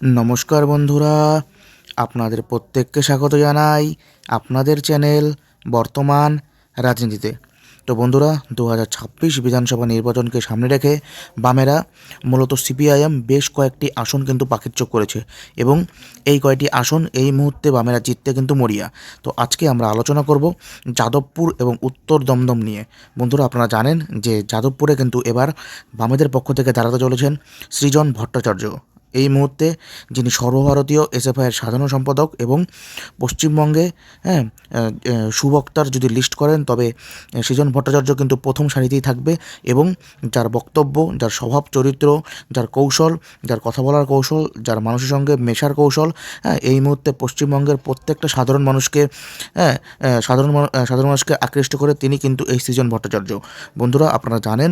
নমস্কার বন্ধুরা, আপনাদের প্রত্যেককে স্বাগত জানাই আপনাদের চ্যানেল বর্তমান রাজনীতিতে। তো বন্ধুরা, দু হাজার ছাব্বিশ বিধানসভা নির্বাচনকে সামনে রেখে বামেরা মূলত সিপিআইএম বেশ কয়েকটি আসন কিন্তু পাখির চোখ করেছে এবং এই কয়টি আসন এই মুহূর্তে বামেরা জিততে কিন্তু মরিয়া। তো আজকে আমরা আলোচনা করব যাদবপুর এবং উত্তর দমদম নিয়ে। বন্ধুরা, আপনারা জানেন যে যাদবপুরে কিন্তু এবার বামেদের পক্ষ থেকে দাঁড়াতে চলেছেন সৃজন ভট্টাচার্য। এই মুহূর্তে যিনি সর্বভারতীয় এসএফআইয়ের সাধারণ সম্পাদক এবং পশ্চিমবঙ্গে হ্যাঁ সুবক্তার যদি লিস্ট করেন, তবে সৃজন ভট্টাচার্য কিন্তু প্রথম সারিতেই থাকবে এবং যার বক্তব্য, যার স্বভাব চরিত্র, যার কৌশল, যার কথা বলার কৌশল, যার মানুষের সঙ্গে মেশার কৌশল হ্যাঁ এই মুহূর্তে পশ্চিমবঙ্গের প্রত্যেকটা সাধারণ মানুষকে হ্যাঁ সাধারণ সাধারণ মানুষকে আকৃষ্ট করে তিনি কিন্তু এই সৃজন ভট্টাচার্য। বন্ধুরা, আপনারা জানেন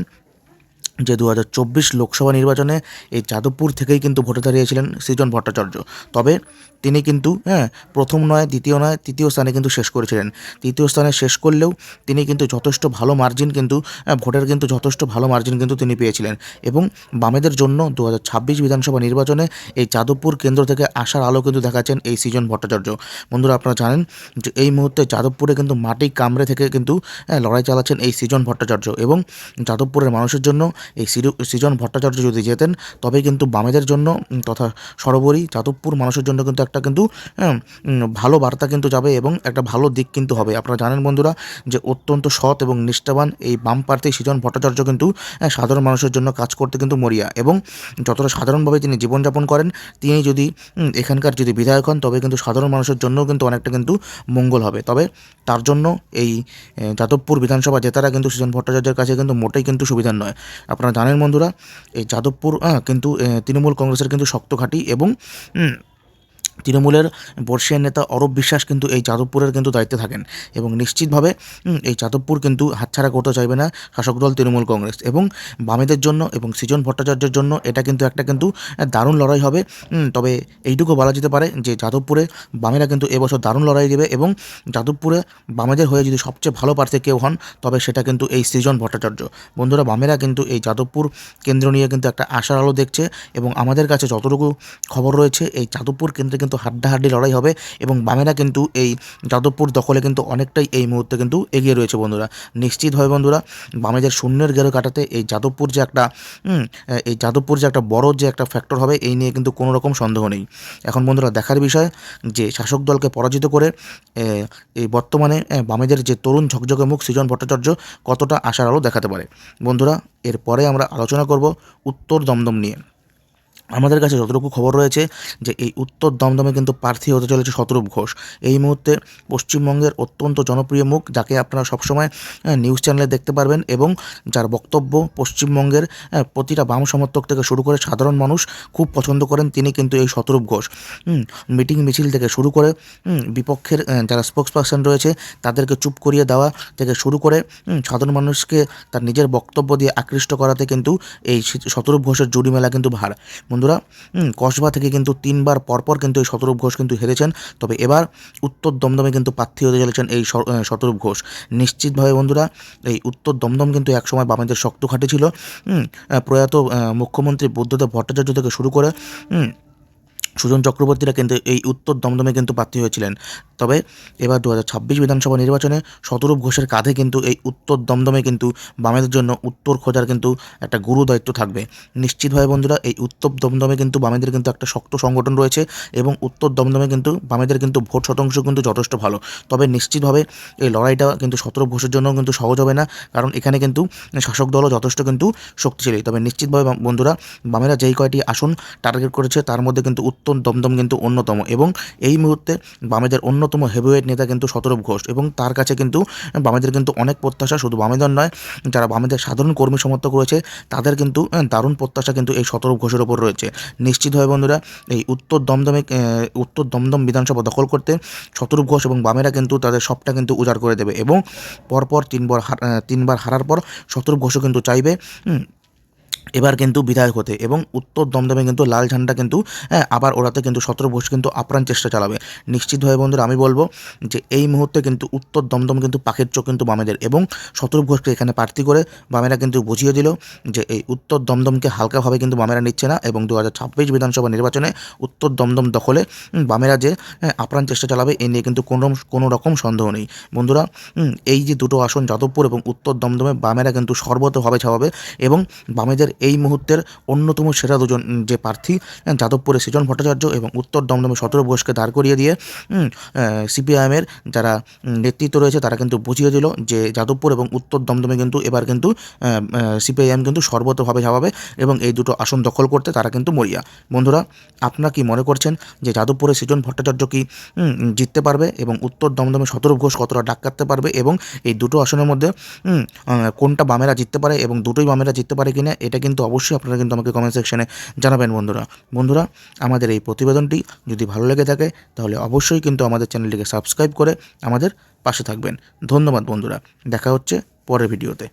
যে দু হাজার চব্বিশ লোকসভা নির্বাচনে এই যাদবপুর থেকেই কিন্তু ভোটে দাঁড়িয়েছিলেন সৃজন ভট্টাচার্য। তবে তিনি কিন্তু হ্যাঁ প্রথম নয় দ্বিতীয় নয় তৃতীয় স্থানে কিন্তু শেষ করেছিলেন। তৃতীয় স্থানে শেষ করলেও তিনি কিন্তু যথেষ্ট ভালো মার্জিন কিন্তু ভোটের কিন্তু যথেষ্ট ভালো মার্জিন কিন্তু তিনি পেয়েছিলেন। এবং বামেদের জন্য দু হাজার ছাব্বিশ বিধানসভা নির্বাচনে এই যাদবপুর কেন্দ্র থেকে আসার আলো কিন্তু দেখাচ্ছেন এই সৃজন ভট্টাচার্য। বন্ধুরা আপনারা জানেন যে এই মুহূর্তে যাদবপুরে কিন্তু মাটি কামড়ে থেকে কিন্তু হ্যাঁ, লড়াই চালাচ্ছেন এই সৃজন ভট্টাচার্য। এবং যাদবপুরের মানুষের জন্য এই সৃজ- সৃজন ভট্টাচার্য যদি যেতেন তবে কিন্তু বামেদের জন্য তথা সর্বোপরি যাদবপুর মানুষের জন্য কিন্তু একটা কিন্তু ভালো বার্তা কিন্তু যাবে এবং একটা ভালো দিক কিন্তু হবে। আপনারা জানেন বন্ধুরা যে অত্যন্ত সৎ এবং নিষ্ঠাবান এই বাম প্রার্থী সৃজন ভট্টাচার্য কিন্তু সাধারণ মানুষের জন্য কাজ করতে কিন্তু মরিয়া এবং যতটা সাধারণভাবে তিনি জীবনযাপন করেন, তিনি যদি এখানকার যদি বিধায়ক হন, তবে কিন্তু সাধারণ মানুষের জন্যও কিন্তু অনেকটা কিন্তু মঙ্গল হবে। তবে তার জন্য এই যাদবপুর বিধানসভা জেতারা কিন্তু সৃজন ভট্টাচার্যের কাছে কিন্তু মোটেই কিন্তু সুবিধার নয়। আপনারা জানেন বন্ধুরা এই যাদবপুর কিন্তু তৃণমূল কংগ্রেসের কিন্তু শক্ত ঘাঁটি এবং তৃণমূলের বর্ষিয়ান নেতা অরূপ বিশ্বাস কিন্তু এই যাদবপুরের কিন্তু দায়িত্বে থাকেন এবং নিশ্চিতভাবে এই যাদবপুর কিন্তু হাতছাড়া করতে চাইবে না শাসক দল তৃণমূল কংগ্রেস এবং বামেদের জন্য এবং সৃজন ভট্টাচার্যের জন্য এটা কিন্তু একটা কিন্তু দারুণ লড়াই হবে। তবে এইটুকু বলা যেতে পারে যে যাদবপুরে বামেরা কিন্তু এবছর দারুণ লড়াই দেবে এবং যাদবপুরে বামেদের হয়ে যদি সবচেয়ে ভালো প্রার্থী কেউ হন, তবে সেটা কিন্তু এই সৃজন ভট্টাচার্য। বন্ধুরা, বামেরা কিন্তু এই যাদবপুর কেন্দ্র নিয়ে কিন্তু একটা আশার আলো দেখছে এবং আমাদের কাছে যতটুকু খবর রয়েছে, এই যাদবপুর কেন্দ্রে কিন্তু হাড্ডাহাড্ডি লড়াই হবে এবং বামেরা কিন্তু এই যাদবপুর দখলে কিন্তু অনেকটাই এই মুহূর্তে কিন্তু এগিয়ে রয়েছে বন্ধুরা। নিশ্চিতভাবে বন্ধুরা বামেদের শূন্যের গেরো কাটাতে এই যাদবপুর যে একটা এই যাদবপুর যে একটা বড় যে একটা ফ্যাক্টর হবে এই নিয়ে কিন্তু কোনো রকম সন্দেহ নেই। এখন বন্ধুরা দেখার বিষয় যে শাসক দলকে পরাজিত করে এই বর্তমানে বামেদের যে তরুণ ঝকঝকে মুখ সৃজন ভট্টাচার্য কতটা আশার আলো দেখাতে পারে? বন্ধুরা, এরপরে আমরা আলোচনা করব উত্তর দমদম নিয়ে। আমাদের কাছে যতটুকু খবর রয়েছে যে এই উত্তর দমদমে কিন্তু প্রার্থী হতে চলেছে শতরূপ ঘোষ। এই মুহূর্তে পশ্চিমবঙ্গের অত্যন্ত জনপ্রিয় মুখ, যাকে আপনারা সবসময় নিউজ চ্যানেলে দেখতে পারবেন এবং যার বক্তব্য পশ্চিমবঙ্গের প্রতিটা বাম সমর্থক থেকে শুরু করে সাধারণ মানুষ খুব পছন্দ করেন, তিনি কিন্তু এই শতরূপ ঘোষ। মিটিং মিছিল থেকে শুরু করে বিপক্ষের যারা স্পোক্স পার্সন রয়েছে, তাদেরকে চুপ করিয়ে দেওয়া থেকে শুরু করে সাধারণ মানুষকে তার নিজের বক্তব্য দিয়ে আকৃষ্ট করাতে কিন্তু এই শতরূপ ঘোষের জুড়ি মেলা কিন্তু ভার। বন্ধুরা কসবা থেকে কিন্তু তিনবার পরপর কিন্তু এই শতরূপ ঘোষ কিন্তু হেরেছেন। তবে এবার উত্তর দমদমে কিন্তু প্রার্থী হতে চলেছেন এই শতরূপ ঘোষ। নিশ্চিতভাবে বন্ধুরা, এই উত্তর দমদম কিন্তু একসময় বামেদের শক্ত খাটে ছিল প্রয়াত মুখ্যমন্ত্রী বুদ্ধদেব ভট্টাচার্য থেকে শুরু করে সুজন চক্রবর্তীরা কিন্তু এই উত্তর দমদমে কিন্তু প্রার্থী হয়েছিলেন। তবে এবার দু হাজার ছাব্বিশ বিধানসভা নির্বাচনে শতরূপ ঘোষের কাঁধে কিন্তু এই উত্তর দমদমে কিন্তু বামেদের জন্য উত্তর খোঁজার কিন্তু একটা গুরু দায়িত্ব থাকবে। নিশ্চিতভাবে বন্ধুরা, এই উত্তর দমদমে কিন্তু বামেদের কিন্তু একটা শক্ত সংগঠন রয়েছে এবং উত্তর দমদমে কিন্তু বামেদের কিন্তু ভোট শতাংশ কিন্তু যথেষ্ট ভালো। তবে নিশ্চিতভাবে এই লড়াইটা কিন্তু শতরূপ ঘোষের জন্য কিন্তু সহজ হবে না, কারণ এখানে কিন্তু শাসক দলও যথেষ্ট কিন্তু শক্তিশালী। তবে নিশ্চিতভাবে বন্ধুরা, বামেরা যেই কয়টি আসন টার্গেট করেছে, তার মধ্যে কিন্তু উত্তর দমদম কিন্তু অন্যতম এবং এই মুহূর্তে বামেদের অন্যতম হেভিওয়েট নেতা কিন্তু শতরূপ ঘোষ এবং তার কাছে কিন্তু বামেদের কিন্তু অনেক প্রত্যাশা, শুধু বামেদের নয়, যারা বামেদের সাধারণ কর্মী সমর্থক রয়েছে, তাদের কিন্তু দারুণ প্রত্যাশা কিন্তু এই শতরূপ ঘোষের ওপর রয়েছে। নিশ্চিত হয় বন্ধুরা, এই উত্তর দমদমে উত্তর দমদম বিধানসভা দখল করতে শতরূপ ঘোষ এবং বামেরা কিন্তু তাদের সবটা কিন্তু উজাড় করে দেবে এবং পরপর তিনবার তিনবার হারার পর শতরূপ ঘোষও কিন্তু চাইবে। এবার কিন্তু বিধায়ক হতে এবং উত্তর দমদমে কিন্তু লাল ঝান্ডা কিন্তু হ্যাঁ, আবার ওড়াতে কিন্তু সতেরো ঘোষ কিন্তু আপ্রাণ চেষ্টা চালাবে। নিশ্চিতভাবে বন্ধুরা আমি বলব যে এই মুহূর্তে কিন্তু উত্তর দমদম কিন্তু পাখির চোখ কিন্তু বামেদের এবং শতরূপ ঘোষকে এখানে প্রার্থী করে বামেরা কিন্তু বুঝিয়ে দিল যে এই উত্তর দমদমকে হালকাভাবে কিন্তু বামেরা নিচ্ছে না এবং দু হাজার ছাব্বিশ বিধানসভা নির্বাচনে উত্তর দমদম দখলে বামেরা যে হ্যাঁ, আপ্রাণ চেষ্টা চালাবে এ নিয়ে কিন্তু কোনো কোনো রকম সন্দেহ নেই। বন্ধুরা এই যে দুটো আসন যাদবপুর এবং উত্তর দমদমে বামেরা কিন্তু সর্বতভাবে ছাপাবে এবং বামেদের এই মুহূর্তের অন্যতম সেরা দুজন যে প্রার্থী যাদবপুরে সৃজন ভট্টাচার্য এবং উত্তর দমদমে সতেরো ঘোষকে দাঁড় করিয়ে দিয়ে সিপিআইএমের যারা নেতৃত্ব রয়েছে, তারা কিন্তু বুঝিয়ে দিল যে যাদবপুর এবং উত্তর দমদমে কিন্তু এবার কিন্তু সিপিআইএম কিন্তু সর্বতভাবে ছাপাবে এবং এই দুটো আসন দখল করতে তারা কিন্তু মরিয়া। বন্ধুরা, আপনারা কি মনে করছেন যে যাদবপুরে সৃজন ভট্টাচার্য কি জিততে পারবে এবং উত্তর দমদমে সতেরো ঘোষ কতটা ডাক কাটতে পারবে এবং এই দুটো আসনের মধ্যে কোনটা বামেরা জিততে পারে এবং দুটোই বামেরা জিততে পারে কিনা, এটা কিন্তু অবশ্যই আপনারা কিন্তু আমাকে কমেন্ট সেকশনে জানাবেন বন্ধুরা। বন্ধুরা, আমাদের এই প্রতিবেদনটি যদি ভালো লেগে থাকে, তাহলে অবশ্যই কিন্তু আমাদের চ্যানেলটিকে সাবস্ক্রাইব করে আমাদের পাশে থাকবেন। ধন্যবাদ বন্ধুরা, দেখা হচ্ছে পরের ভিডিওতে।